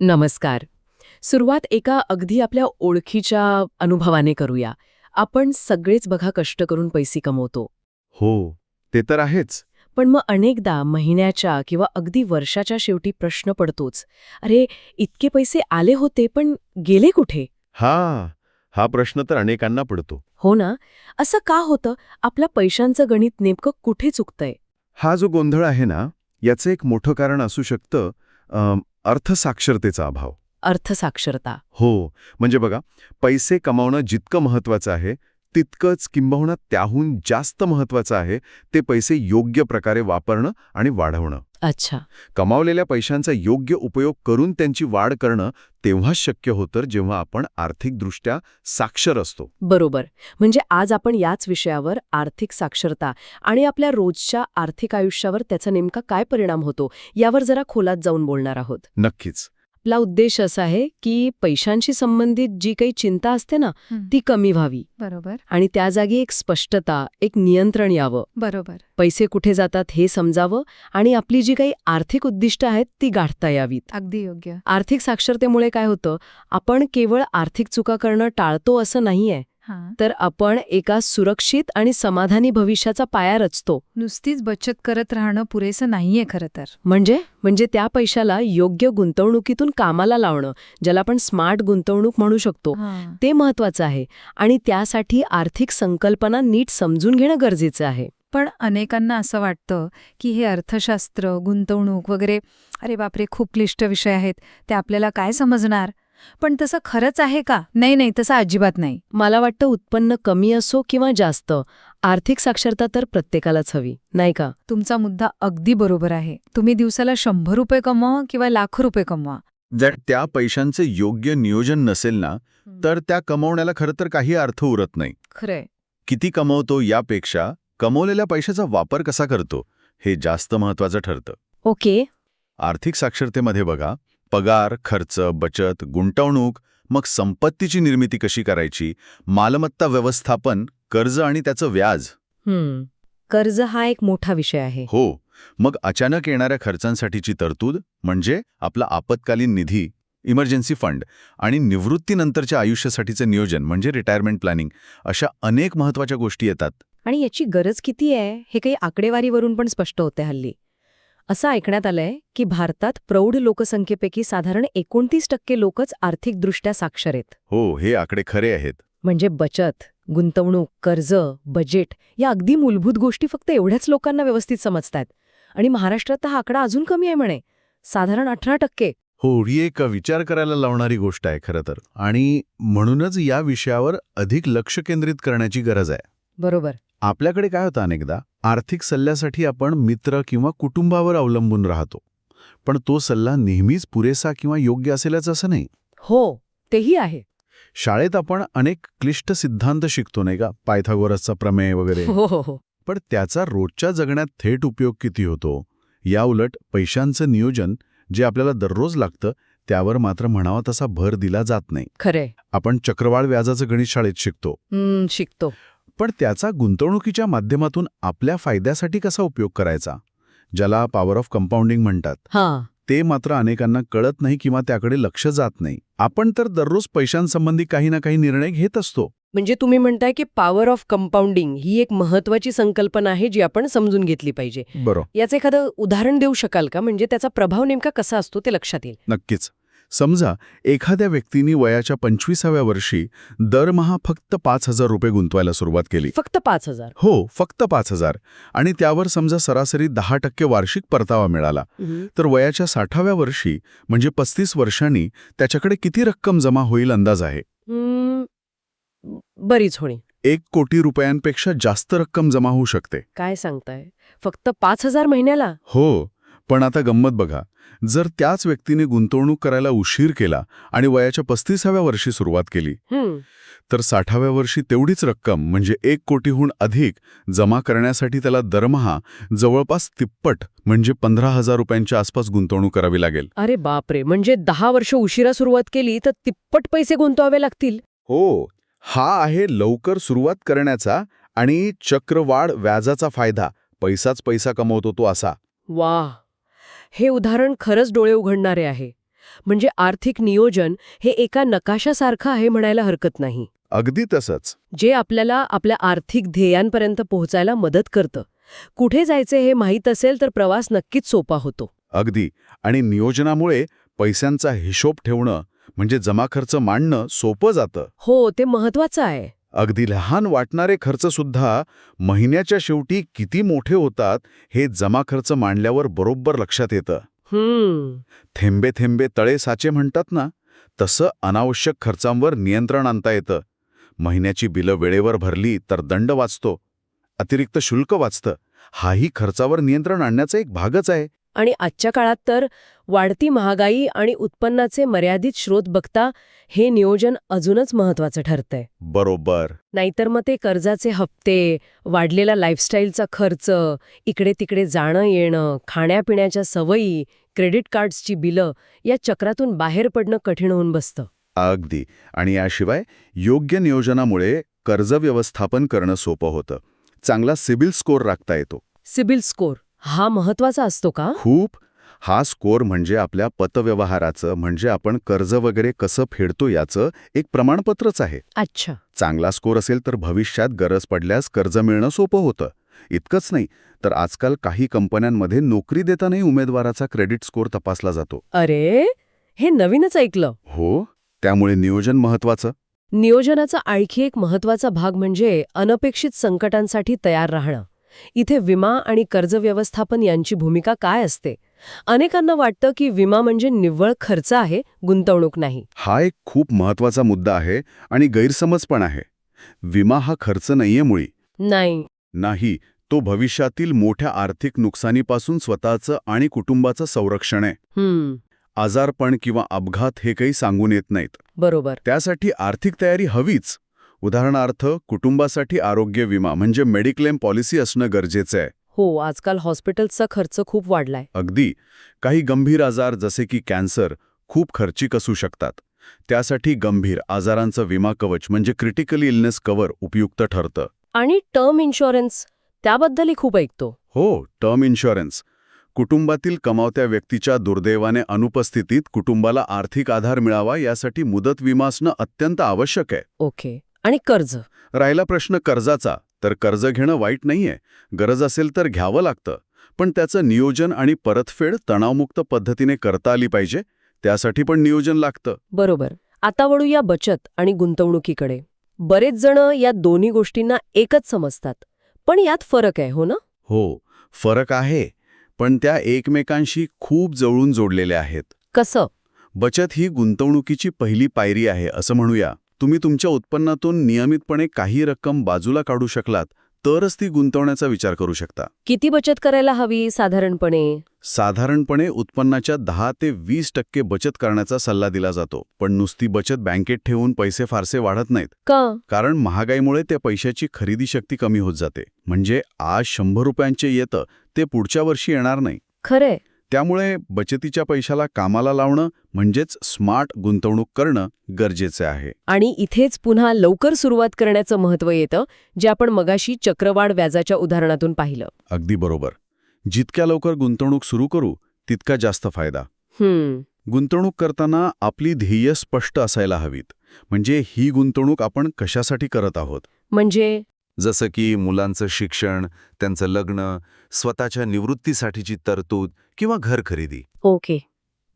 नमस्कार. सुरुवात एका अगदी आपल्या ओळखीच्या अनुभवाने करूया. आपण सगळेच बघा कष्ट करून पैसे कमवतो. हो ते तर आहेच. पण मग अनेकदा महिन्याच्या किंवा अगदी वर्षाच्या शेवटी प्रश्न पडतोच. अरे इतके पैसे आले होते पण गेले कुठे? हा हा प्रश्न तर अनेकांना पडतो. हो ना? असं का होतं? आपल्या पैशांचं गणित नेमकं कुठे चुकतंय? हा जो गोंधळ आहे ना याचं एक मोठं कारण असू शकतं अम, अर्थसाक्षरतेचा अभाव. अर्थसाक्षरता. हो म्हणजे बघा पैसे कमावणं जितकं महत्वाचं आहे तितकंच किंबहुना त्याहून जास्त महत्वाचं आहे ते पैसे योग्य प्रकारे वापरणं आणि वाढवणं. अच्छा. कमावलेल्या पैशांचा योग्य उपयोग करून त्यांची वाढ करणं तेव्हाच शक्य होतं जेव्हा आपण आर्थिकदृष्ट्या साक्षर असतो. बरोबर. म्हणजे आज आपण याच विषयावर आर्थिक साक्षरता आणि आपल्या रोजच्या आर्थिक आयुष्यावर त्याचा नेमका काय परिणाम होतो यावर जरा खोलात जाऊन बोलणार आहोत. नक्कीच. आपला उद्देश असा आहे की पैशांशी संबंधित जी काही चिंता असते ना ती कमी व्हावी. बरोबर. आणि त्या जागी एक स्पष्टता एक नियंत्रण यावं. बरोबर. पैसे कुठे जातात हे समजावं आणि आपली जी काही आर्थिक उद्दिष्ट आहेत ती गाठता यावीत. अगदी योग्य. आर्थिक साक्षरतेमुळे काय होतं आपण केवळ आर्थिक चुका करणं टाळतो असं नाहीये. तर आपण एका सुरक्षित आणि समाधानी भविष्याचा पाया रचतो. नुसतीच बचत करत राहणं पुरेसं नाहीये खरं तर. म्हणजे? म्हणजे त्या पैशाला योग्य गुंतवणुकीतून कामाला लावणं ज्याला आपण स्मार्ट गुंतवणूक म्हणू शकतो ते महत्वाचं आहे. आणि त्यासाठी आर्थिक संकल्पना नीट समजून घेणं गरजेचं आहे. पण अनेकांना असं वाटतं की हे अर्थशास्त्र गुंतवणूक वगैरे अरे बापरे खूप क्लिष्ट विषय आहेत. ते आपल्याला काय समजणार? पण तसं खरंच आहे का? नाही नाही तसं अजिबात नाही. मला वाटतं उत्पन्न कमी असो किंवा जास्त आर्थिक साक्षरता तर प्रत्येकालाच हवी नाही का? तुमचा मुद्दा अगदी बरोबर आहे. तुम्ही दिवसाला शंभर रुपये कमवा किंवा लाखो रुपये कमवा. जर त्या पैशांचं योग्य नियोजन नसेल ना तर त्या कमवण्याला खरं तर काही अर्थ उरत नाही. खरंय. किती कमवतो यापेक्षा कमवलेल्या पैशाचा वापर कसा करतो हे जास्त महत्वाचं ठरतं. ओके. आर्थिक साक्षरतेमध्ये बघा पगार खर्च बचत गुंतवणूक मग संपत्तीची निर्मिती कशी करायची मालमत्ता व्यवस्थापन कर्ज आणि त्याचं व्याज? हम्म कर्ज हा एक मोठा विषय आहे. हो मग अचानक येणाऱ्या खर्चांसाठीची तरतूद म्हणजे आपला आपत्कालीन निधी इमर्जन्सी फंड आणि निवृत्तीनंतरच्या आयुष्यासाठीचं नियोजन म्हणजे रिटायरमेंट प्लॅनिंग अशा अनेक महत्त्वाच्या गोष्टी येतात. आणि याची गरज किती आहे हे काही आकडेवारीवरून पण स्पष्ट होते हल्ली. असं ऐकण्यात आलंय की भारतात प्रौढ लोकसंख्येपैकी साधारण एकोणतीस टक्के लोकच आर्थिकदृष्ट्या साक्षर आहेत. हो हे आकडे खरे आहेत. म्हणजे बचत गुंतवणूक कर्ज बजेट या अगदी मूलभूत गोष्टी फक्त एवढ्याच लोकांना व्यवस्थित समजतात आणि महाराष्ट्रात तर हा आकडा अजून कमी आहे म्हणे. साधारण अठरा टक्के. हो ही एक विचार करायला लावणारी गोष्ट आहे खरं तर. आणि म्हणूनच या विषयावर अधिक लक्ष केंद्रित करण्याची गरज आहे. बरोबर. आपल्याकडे काय होतं अनेकदा? आर्थिक सल्ल्यासाठी आपण मित्र किंवा कुटुंबावर अवलंबून राहतो. पण तो सल्ला नेहमीच पुरेसा किंवा योग्य असेलच असं नाही. हो तेही आहे. शाळेत आपण अनेक क्लिष्ट सिद्धांत शिकतो नाही का? पायथागोरसचा प्रमेय वगैरे. हो हो हो. पण त्याचा रोजच्या जगण्यात थेट उपयोग किती होतो? याउलट पैशांचं नियोजन जे आपल्याला दररोज लागतं त्यावर मात्र म्हणावा तसा भर दिला जात नाही. खरे आपण चक्रवाढ व्याजाचं गणित शाळेत शिकतो. शिकतो. पण त्याचा गुंतवणुकीच्या माध्यमातून आपल्या फायद्यासाठी कसा उपयोग करायचा? ज्याला पॉवर ऑफ कंपाऊंडिंग म्हणतात. हा. ते मात्र अनेकांना कळत नाही किंवा त्याकडे लक्ष जात नाही. आपण तर दररोज पैशांसंबंधी काही ना काही निर्णय घेत असतो. म्हणजे तुम्ही म्हणताय की पॉवर ऑफ कंपाऊंडिंग ही एक महत्वाची संकल्पना आहे जी आपण समजून घेतली पाहिजे. बरं. याचं एखादं उदाहरण देऊ शकाल का? म्हणजे त्याचा प्रभाव नेमका कसा असतो ते लक्षात येईल. नक्कीच. समजा एखाद्या व्यक्तीने वयाच्या पंचवीसाव्या वर्षी दरमहा फक्त पाच हजार रुपये गुंतवायला सुरुवात केली. फक्त पाच हजार. हो फक्त पाच हजार. आणि त्यावर समजा सरासरी दहा टक्के वार्षिक परतावा मिळाला. तर वयाच्या साठाव्या वर्षी म्हणजे पस्तीस वर्षांनी त्याच्याकडे किती रक्कम जमा होईल अंदाज आहे? बरीच होणी. एक कोटी रुपयांपेक्षा जास्त रक्कम जमा होऊ शकते. काय सांगताय? फक्त पाच हजार महिन्याला? हो. पण आता गंमत बघा. जर त्याच व्यक्तीने गुंतवणूक करायला उशीर केला आणि वयाच्या पस्तीसाव्या वर्षी सुरुवात केली तर साठाव्या वर्षी तेवढीच रक्कम म्हणजे एक कोटीहून अधिक जमा करण्यासाठी त्याला दरमहा जवळपास तिप्पट म्हणजे पंधरा हजार रुपयांच्या आसपास गुंतवणूक करावी लागेल. अरे बापरे! म्हणजे दहा वर्ष उशिरा सुरुवात केली तर तिप्पट पैसे गुंतवावे लागतील? हो. हा आहे लवकर सुरुवात करण्याचा आणि चक्रवाढ व्याजाचा फायदा. पैसाच पैसा कमवतो तो असा. वाह! हे उदाहरण खरंच डोळे उघडणारे आहे. म्हणजे आर्थिक नियोजन हे एका नकाशासारखं आहे म्हणायला हरकत नाही. अगदी तसंच. जे आपल्याला आपल्या आर्थिक ध्येयांपर्यंत पोहोचायला मदत करतं. कुठे जायचे हे माहीत असेल तर प्रवास नक्कीच सोपा होतो. अगदी. आणि नियोजनामुळे पैशांचा हिशोब ठेवणं म्हणजे जमा खर्च मांडणं सोपं जातं. हो ते महत्वाचं आहे. अगदी लहान वाटणारे खर्च सुद्धा महिन्याच्या शेवटी किती मोठे होतात हे जमा खर्च मांडल्यावर बरोबर लक्षात येतं. थेंबे थेंबे तळे साचे म्हणतात ना तसं अनावश्यक खर्चांवर नियंत्रण आणता येतं. महिन्याची बिलं वेळेवर भरली तर दंड वाचतो. अतिरिक्त शुल्क वाचतं. हाही खर्चावर नियंत्रण आणण्याचा एक भागच आहे. आणि आजच्या काळात तर वाढती महागाई आणि उत्पन्नाचे मर्यादित स्रोत बघता हे नियोजन अजूनच महत्वाचं ठरतंय. बरोबर. नाहीतर मग ते कर्जाचे हप्ते वाढलेला लाईफस्टाईलचा खर्च इकडे तिकडे जाणं येणं खाण्यापिण्याच्या सवयी क्रेडिट कार्ड्सची बिलं या चक्रातून बाहेर पडणं कठीण होऊन बसतं. अगदी. आणि याशिवाय योग्य नियोजनामुळे कर्ज व्यवस्थापन करणं सोपं होतं. चांगला सिबिल स्कोअर राखता येतो. सिबिल स्कोर. हा महत्त्वाचा असतो का? खूप. हा स्कोअर म्हणजे आपल्या पतव्यवहाराचं म्हणजे आपण कर्ज वगैरे कसं फेडतो याचं एक प्रमाणपत्रच आहे. अच्छा. चांगला स्कोअर असेल तर भविष्यात गरज पडल्यास कर्ज मिळणं सोपं होतं. इतकंच नाही तर आजकाल काही कंपन्यांमध्ये नोकरी देतानाही उमेदवाराचा क्रेडिट स्कोअर तपासला जातो. अरे! हे नवीनच ऐकलं. हो? त्यामुळे नियोजन महत्वाचं नियोजनाचा आणखी एक महत्त्वाचा भाग म्हणजे अनपेक्षित संकटांसाठी तयार राहणं. इथे विमा आणि कर्ज व्यवस्थापन यांची भूमिका काय असते? अनेकांना वाटतं की विमा म्हणजे निव्वळ खर्च आहे गुंतवणूक नाही. हा एक खूप महत्त्वाचा मुद्दा आहे आणि गैरसमज पण आहे. विमा हा खर्च नाहीये मुळी. नाही. नाही तो भविष्यातील मोठ्या आर्थिक नुकसानीपासून स्वतःचं आणि कुटुंबाचं संरक्षण आहे. आजारपण किंवा अपघात हे काही सांगून येत नाहीत. बरोबर. त्यासाठी आर्थिक तयारी हवीच. उदाहरणार्थ कुटुंबासाठी आरोग्य विमा म्हणजे मेडिक्लेम पॉलिसी असणं गरजेचं आहे. हो आजकाल हॉस्पिटल्सचा खर्च खूप वाढलाय. अगदी. काही गंभीर आजार जसे की कॅन्सर खूप खर्चिक असू शकतात. त्यासाठी गंभीर आजारांचं विमा कवच म्हणजे क्रिटिकल इलनेस कव्हर उपयुक्त ठरतं. आणि टर्म इन्शुरन्स त्याबद्दलही खूप ऐकतो. हो टर्म इन्शुरन्स कुटुंबातील कमावत्या व्यक्तीच्या दुर्दैवाने अनुपस्थितीत कुटुंबाला आर्थिक आधार मिळावा यासाठी मुदत विमा असणं अत्यंत आवश्यक आहे. ओके. आणि कर्ज. राहिला प्रश्न कर्जाचा तर कर्ज घेणं वाईट नाहीये. गरज असेल तर घ्यावं लागतं. पण त्याचं नियोजन आणि परतफेड तणावमुक्त पद्धतीने करता आली पाहिजे त्यासाठी पण नियोजन लागतं. बरोबर. आता वळू या बचत आणि गुंतवणुकीकडे. बरेच जण या दोन्ही गोष्टींना एकच समजतात. पण यात फरक आहे हो ना? हो फरक आहे. पण त्या एकमेकांशी खूप जवळून जोडलेल्या आहेत. कसं? बचत ही गुंतवणुकीची पहिली पायरी आहे असं म्हणूया. तुम्ही तुमच्या उत्पन्नातून नियमितपणे काही रक्कम बाजूला काढू शकलात तरच ती गुंतवण्याचा विचार करू शकता. किती बचत करायला हवी साधारणपणे? साधारणपणे उत्पन्नाच्या दहा ते वीस टक्के बचत करण्याचा सल्ला दिला जातो पण नुसती बचत बँकेत ठेवून पैसे फारसे वाढत नाहीत. का? कारण महागाईमुळे त्या पैशाची खरेदी शक्ती कमी होत जाते. म्हणजे आज शंभर रुपयांचे येतं ते पुढच्या वर्षी येणार नाही. खरंय. त्यामुळे बचतीच्या पैशाला कामाला लावणं म्हणजेच स्मार्ट गुंतवणूक करणं गरजेचे आहे. आणि इथेच पुन्हा लवकर सुरुवात करण्याचं महत्त्व येतं जे आपण मगाशी चक्रवाढ व्याजाच्या उदाहरणातून पाहिलं. अगदी बरोबर. जितक्या लवकर गुंतवणूक सुरू करू तितका जास्त फायदा. हम्म. गुंतवणूक करताना आपली ध्येय स्पष्ट असायला हवीत. म्हणजे ही गुंतवणूक आपण कशासाठी करत आहोत? म्हणजे? जसं की मुलांचं शिक्षण त्यांचं लग्न स्वतःच्या निवृत्तीसाठीची तरतूद किंवा घर खरेदी. ओके.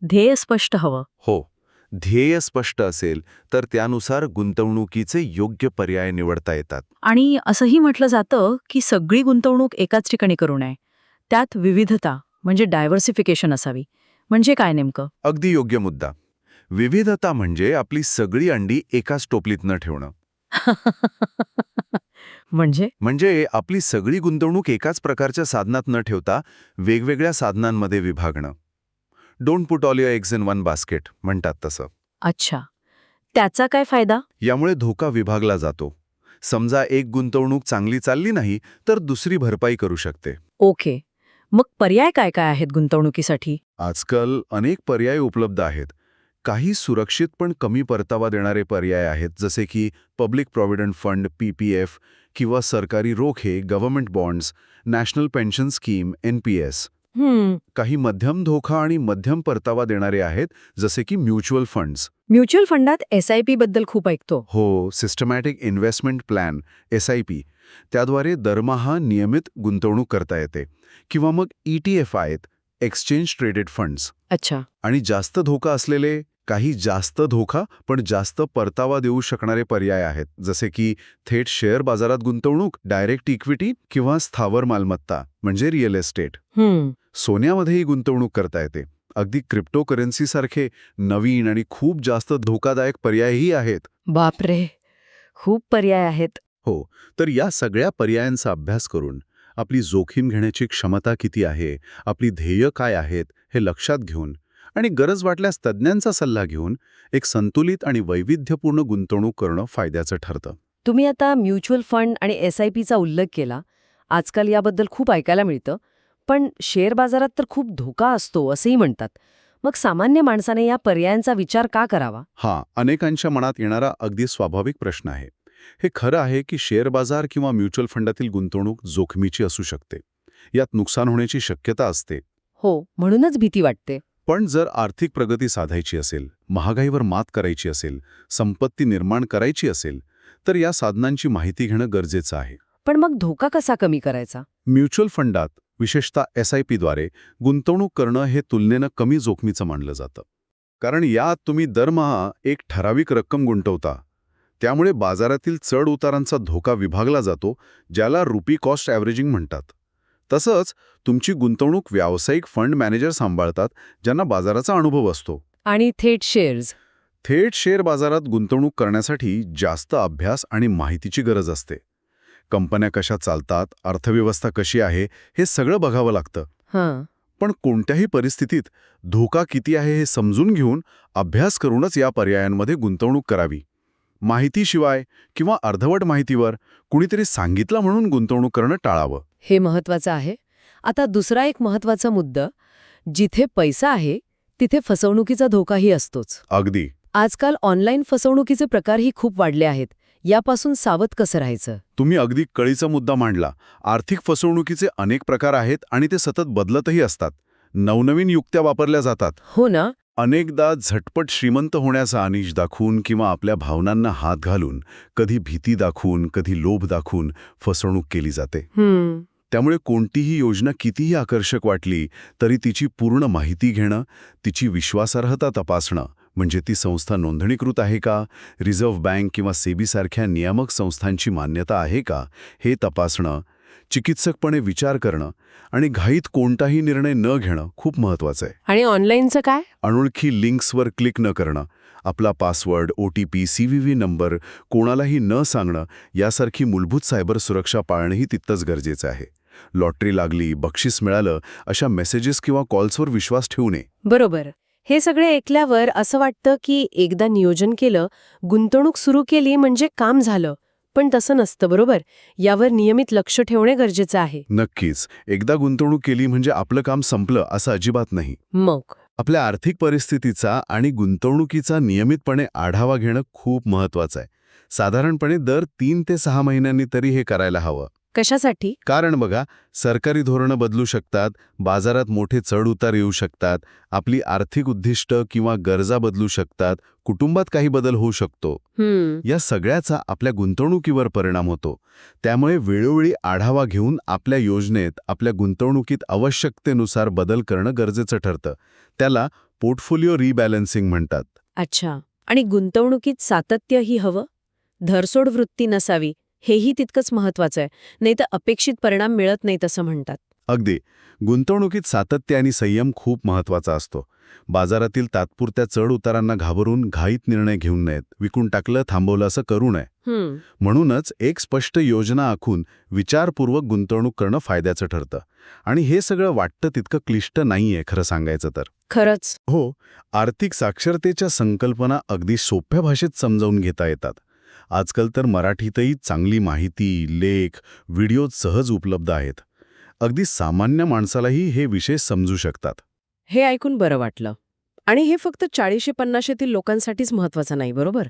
ध्येय स्पष्ट हवं. हो. ध्येय स्पष्ट असेल तर त्यानुसार गुंतवणुकीचे योग्य पर्याय निवडता येतात. आणि असंही म्हटलं जातं की सगळी गुंतवणूक एकाच ठिकाणी करू नये. त्यात विविधता म्हणजे डायव्हर्सिफिकेशन असावी. म्हणजे काय नेमकं? अगदी योग्य मुद्दा. विविधता म्हणजे आपली सगळी अंडी एकाच टोपलीत न ठेवणं. म्हणजे? म्हणजे आपली सगळी गुंतवणूक एकाच प्रकारच्या साधनात न ठेवता वेगवेगळ्या साधनांमध्ये विभागणं. Don't put all your eggs in one basket म्हणतात तसं. अच्छा. त्याचा काय फायदा? यामुळे धोका विभागला जातो. समजा एक गुंतवणूक चांगली चालली नाही तर दुसरी भरपाई करू शकते. ओके. मग पर्याय काय काय आहेत गुंतवणुकीसाठी? आजकाल अनेक पर्याय उपलब्ध आहेत. काही सुरक्षित पण कमी परतावा देणारे पर्याय आहेत जसे की public provident fund P P F किंवा सरकारी रोखे government bonds national pension scheme N P S. हम्म. काही मध्यम धोका आणि मध्यम परतावा देणारे आहेत जसे की म्युच्युअल फंड्स. म्युच्युअल फंडात एस आय पी बद्दल खूप ऐकतो. हो systematic investment plan S I P. त्याद्वारे दरमहा नियमित गुंतवणूक करता येते. किंवा मग E ई टी एफ आहेत एक्सचेंज ट्रेडेड फंड्स. अच्छा. आणि जास्त धोका असलेले काही जास्त धोका पण जास्त परतावा देऊ शकणारे पर्याय आहेत. जसे की थेट शेअर बाजारात गुंतवणूक डायरेक्ट इक्विटी किंवा स्थावर मालमत्ता म्हणजे रिअल एस्टेट. सोन्यामध्येही गुंतवणूक करता येते. अगदी क्रिप्टोकरन्सीसारखे नवीन आणि खूप जास्त धोकादायक पर्यायही आहेत. बापरे! खूप पर्याय आहेत. हो तर या सगळ्या पर्यायांचा अभ्यास करून आपली जोखीम घेण्याची क्षमता किती आहे आपली ध्येय काय आहेत हे लक्षात घेऊन आणि गरज वाटल्यास तज्ज्ञांचा सल्ला घेऊन एक संतुलित आणि वैविध्यपूर्ण गुंतवणूक करणं फायद्याचं ठरतं. तुम्ही आता म्युच्युअल फंड आणि एस आय पीचा उल्लेख केला. आजकाल याबद्दल खूप ऐकायला मिळतं. पण शेअर बाजारात तर खूप धोका असतो असंही म्हणतात. मग सामान्य माणसाने या पर्यायांचा विचार का करावा? हा अनेकांच्या मनात येणारा अगदी स्वाभाविक प्रश्न आहे. हे खरं आहे की शेअर बाजार किंवा म्युच्युअल फंडातील गुंतवणूक जोखमीची असू शकते. यात नुकसान होण्याची शक्यता असते. हो म्हणूनच भीती वाटते. पण जर आर्थिक प्रगती साधायची असेल महागाईवर मात करायची असेल संपत्ती निर्माण करायची असेल तर या साधनांची माहिती घेणं गरजेचं आहे. पण मग धोका कसा कमी करायचा? म्युच्युअल फंडात विशेषतः एस आय पीद्वारे गुंतवणूक करणं हे तुलनेनं कमी जोखमीचं मानलं जातं. कारण यात तुम्ही दरमहा एक ठराविक रक्कम गुंतवता. त्यामुळे बाजारातील चढ उतारांचा धोका विभागला जातो ज्याला रुपी कॉस्ट ॲव्हरेजिंग म्हणतात. तसंच तुमची गुंतवणूक व्यावसायिक फंड मॅनेजर सांभाळतात ज्यांना बाजाराचा अनुभव असतो. आणि थेट शेअर्स थेट शेअर बाजारात गुंतवणूक करण्यासाठी जास्त अभ्यास आणि माहितीची गरज असते. कंपन्या कशा चालतात अर्थव्यवस्था कशी आहे हे सगळं बघावं लागतं. हां. पण कोणत्याही परिस्थितीत धोका किती आहे हे समजून घेऊन अभ्यास करूनच या पर्यायांमध्ये गुंतवणूक करावी. माहितीशिवाय किंवा अर्धवट माहितीवर कुणीतरी सांगितलं म्हणून गुंतवणूक करणं टाळावं. हे महत्वाचं आहे. आता दुसरा एक महत्त्वाचा मुद्दा जिथे पैसा आहे तिथे फसवणुकीचा धोकाही असतोच. अगदी. आजकाल ऑनलाईन फसवणुकीचे प्रकारही खूप वाढले आहेत. यापासून सावध कसं राहायचं? तुम्ही अगदी कळीचा मुद्दा मांडला. आर्थिक फसवणुकीचे अनेक प्रकार आहेत आणि ते सतत बदलतही असतात. नवनवीन युक्त्या वापरल्या जातात. हो ना. अनेकदा झटपट श्रीमंत होण्याचा अनिश दाखवून किंवा आपल्या भावनांना हात घालून कधी भीती दाखवून कधी लोभ दाखवून फसवणूक केली जाते. त्यामुळे कोणतीही योजना कितीही आकर्षक वाटली तरी तिची पूर्ण माहिती घेणं तिची विश्वासार्हता तपासणं म्हणजे ती संस्था नोंदणीकृत आहे का रिझर्व्ह बँक किंवा सेबीसारख्या नियामक संस्थांची मान्यता आहे का हे तपासणं चिकित्सकपणे विचार करणं आणि घाईत कोणताही निर्णय न घेणं खूप महत्वाचं आहे. आणि ऑनलाईनचं काय? अनोळखी लिंक्सवर क्लिक न करणं आपला password O T P C V V number कोणालाही न सांगणं यासारखी मूलभूत सायबर सुरक्षा पाळणंही तितकंच गरजेचं आहे. लॉटरी लागली बक्षीस मिळालं अशा मेसेजेस किंवा कॉल्सवर विश्वास ठेवू नये. बरोबर. हे सगळे ऐकल्यावर असं वाटतं की एकदा नियोजन केलं गुंतवणूक सुरू केली म्हणजे काम झालं. पण तसं नसतं बरोबर? यावर नियमित लक्ष ठेवणे गरजेचं आहे. नक्कीच. एकदा गुंतवणूक केली म्हणजे आपलं काम संपलं असं अजिबात नाही. मग? आपल्या आर्थिक परिस्थितीचा आणि गुंतवणुकीचा नियमितपणे आढावा घेणं खूप महत्वाचं आहे. साधारणपणे दर तीन ते सहा महिन्यांनी तरी हे करायला हवं. कशासाठी? कारण बघा सरकारी धोरणं बदलू शकतात बाजारात मोठे चढ उतार येऊ शकतात आपली आर्थिक उद्दिष्ट किंवा गरजा बदलू शकतात कुटुंबात काही बदल होऊ शकतो. या सगळ्याचा आपल्या गुंतवणुकीवर परिणाम होतो. त्यामुळे वेळोवेळी आढावा घेऊन आपल्या योजनेत आपल्या गुंतवणुकीत आवश्यकतेनुसार बदल करणं गरजेचं ठरतं. त्याला पोर्टफोलिओ रिबॅलन्सिंग म्हणतात. अच्छा. आणि गुंतवणुकीत सातत्यही हवं? धरसोड वृत्ती नसावी हेही तितकंच महत्वाचं आहे. नाही तर अपेक्षित परिणाम मिळत नाही तसं म्हणतात. अगदी. गुंतवणुकीत सातत्य आणि संयम खूप महत्त्वाचा असतो. बाजारातील तात्पुरत्या चढ उतारांना घाबरून घाईत निर्णय घेऊन नयेत. विकून टाकलं थांबवलं असं करू नये. म्हणूनच एक स्पष्ट योजना आखून विचारपूर्वक गुंतवणूक करणं फायद्याचं ठरतं. आणि हे सगळं वाटतं तितकं क्लिष्ट नाहीये खरं सांगायचं तर. खरंच. हो आर्थिक साक्षरतेच्या संकल्पना अगदी सोप्या भाषेत समजावून घेता येतात. आजकाल तर मराठीतही चांगली माहिती लेख व्हिडिओ सहज उपलब्ध आहेत. अगदी सामान्य माणसालाही हे विषय समजू शकतात. हे ऐकून बरं वाटलं. आणि हे फक्त चाळीशे पन्नाशेतील लोकांसाठीच महत्वाचं नाही बरोबर?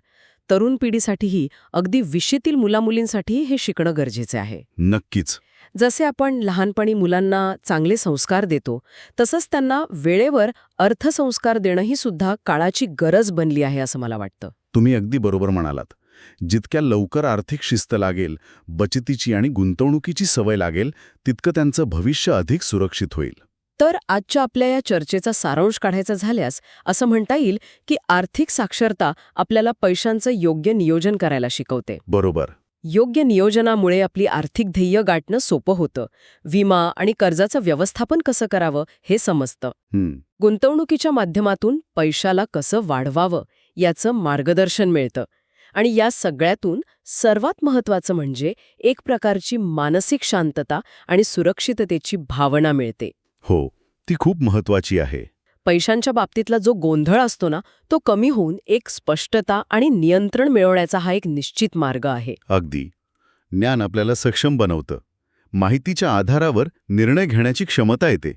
तरुण पिढीसाठीही अगदी विशीतील मुलामुलींसाठी हे शिकणं गरजेचे आहे. नक्कीच. जसे आपण लहानपणी मुलांना चांगले संस्कार देतो तसंच त्यांना वेळेवर अर्थसंस्कार देणंही सुद्धा काळाची गरज बनली आहे असं मला वाटतं. तुम्ही अगदी बरोबर म्हणालात. जितक्या लवकर आर्थिक शिस्त लागेल बचतीची आणि गुंतवणुकीची सवय लागेल तितकं त्यांचं भविष्य अधिक सुरक्षित होईल. तर आजच्या आपल्या या चर्चेचा सारांश काढायचा झाल्यास असं म्हणता येईल की आर्थिक साक्षरता आपल्याला पैशांचं योग्य नियोजन करायला शिकवते. बरोबर. योग्य नियोजनामुळे आपली आर्थिक ध्येय गाठणं सोपं होतं. विमा आणि कर्जाचं व्यवस्थापन कसं करावं हे समजतं. गुंतवणुकीच्या माध्यमातून पैशाला कसं वाढवावं याचं मार्गदर्शन मिळतं. आणि या सगळ्यातून सर्वात महत्वाचं म्हणजे एक प्रकारची मानसिक शांतता आणि सुरक्षिततेची भावना मिळते. हो ती खूप महत्वाची आहे. पैशांच्या बाबतीतला जो गोंधळ असतो ना तो कमी होऊन एक स्पष्टता आणि नियंत्रण मिळवण्याचा हा एक निश्चित मार्ग आहे. अगदी. ज्ञान आपल्याला सक्षम बनवतं. माहितीच्या आधारावर निर्णय घेण्याची क्षमता येते.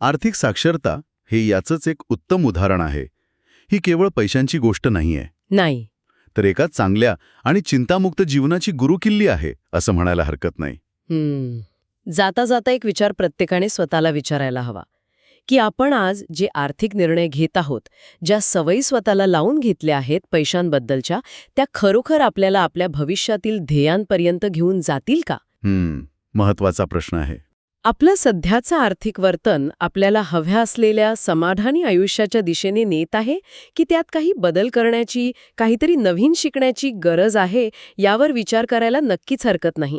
आर्थिक साक्षरता हे याचंच एक उत्तम उदाहरण आहे. ही केवळ पैशांची गोष्ट नाहीये. नाही. तर एका चांगल्या आणि चिंतामुक्त जीवनाची गुरुकिल्ली आहे असं म्हणायला हरकत नाही. जाता जाता एक विचार प्रत्येकाने स्वतःला विचारायला हवा की आपण आज जे आर्थिक निर्णय घेत आहोत ज्या सवयी स्वतःला लावून घेतल्या आहेत पैशांबद्दलच्या त्या खरोखर आपल्याला आपल्या भविष्यातील ध्येयांपर्यंत घेऊन जातील का? महत्त्वाचा प्रश्न आहे. आपलं सध्याचं आर्थिक वर्तन आपल्याला हव्या असलेल्या समाधानी आयुष्याच्या दिशेने नेत आहे की त्यात काही बदल करण्याची काहीतरी नवीन शिकण्याची गरज आहे यावर विचार करायला नक्कीच हरकत नाही.